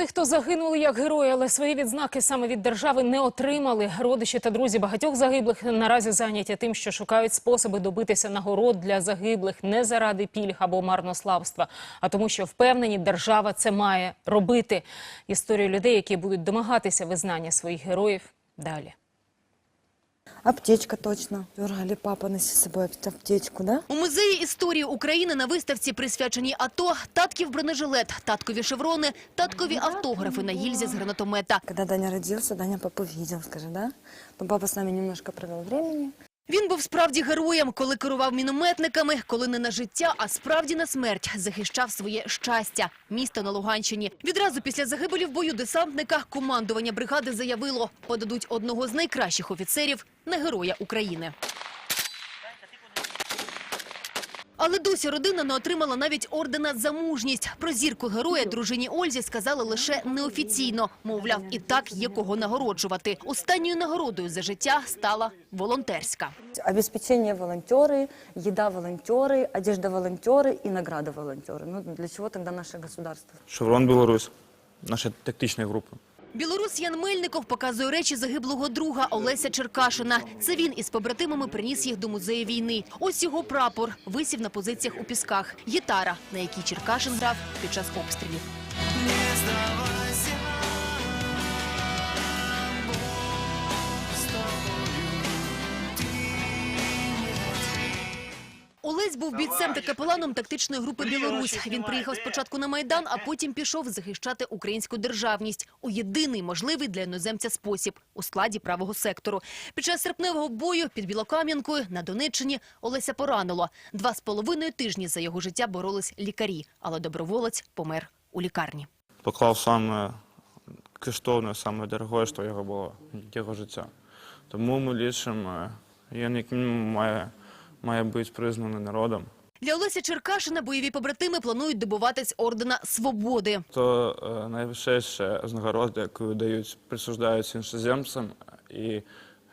тих, хто загинули як герої, але свої відзнаки саме від держави не отримали. Родичі та друзі багатьох загиблих наразі зайняті тим, що шукають способи добитися нагород для загиблих не заради пільг або марнославства, а тому, що впевнені, держава це має робити. Історію людей, які будуть домагатися визнання своїх героїв, далі. Аптечка точно. Дергали папа носить з собою аптечку, да? У музеї історії України на виставці, присвяченій АТО, татків бронежилет, таткові шеврони, таткові автографи на гільзі з гранатомета. Когда Даня родился, Даня папу видел, скажи, да? Но папа с нами немножко провел времени. Він був справді героєм, коли керував мінометниками, коли не на життя, а справді на смерть захищав своє щастя. Місто на Луганщині. Відразу після загибелі в бою десантника командування бригади заявило, подадуть одного з найкращих офіцерів на героя України. Але досі родина не отримала навіть ордена за мужність. Про зірку героя дружині Ользі сказали лише неофіційно. Мовляв, і так є кого нагороджувати. Останньою нагородою за життя стала волонтерська. Обеспечение волонтеры, еда волонтеры, одежда волонтеры и награда волонтеры. Ну, для чего тогда наше государство? Шеврон Білорусь, наша тактична група. Білорус Ян Мельников показує речі загиблого друга Олеся Черкашина. Це він із побратимами приніс їх до музею війни. Ось його прапор висів на позиціях у пісках. Гітара, на якій Черкашин грав під час обстрілів. Олесь був бійцем та капеланом тактичної групи «Білорусь». Він приїхав спочатку на Майдан, а потім пішов захищати українську державність у єдиний можливий для іноземця спосіб – у складі правого сектору. Під час серпневого бою під Білокам'янкою на Донеччині Олеся поранило. Два з половиною тижні за його життя боролись лікарі, але доброволець помер у лікарні. Поклав саме коштовне, саме дороге, що його було, його життя. Тому ми лічимо, він як мінімум має, має бути признаний народом. Для Олеся Черкашина бойові побратими планують добуватись ордена «Свободи». То е, найвища знагорода, яку дають, присуждають іншоземцям і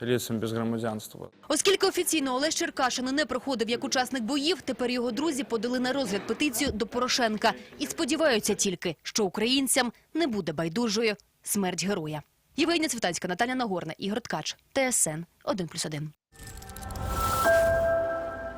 лицям без громадянства. Оскільки офіційно Олесь Черкашин не проходив як учасник боїв, тепер його друзі подали на розгляд петицію до Порошенка і сподіваються тільки, що українцям не буде байдужою смерть героя. Євгенія Цвітанська, Наталя Нагорна, Ігор Ткач, ТСН 1+,1.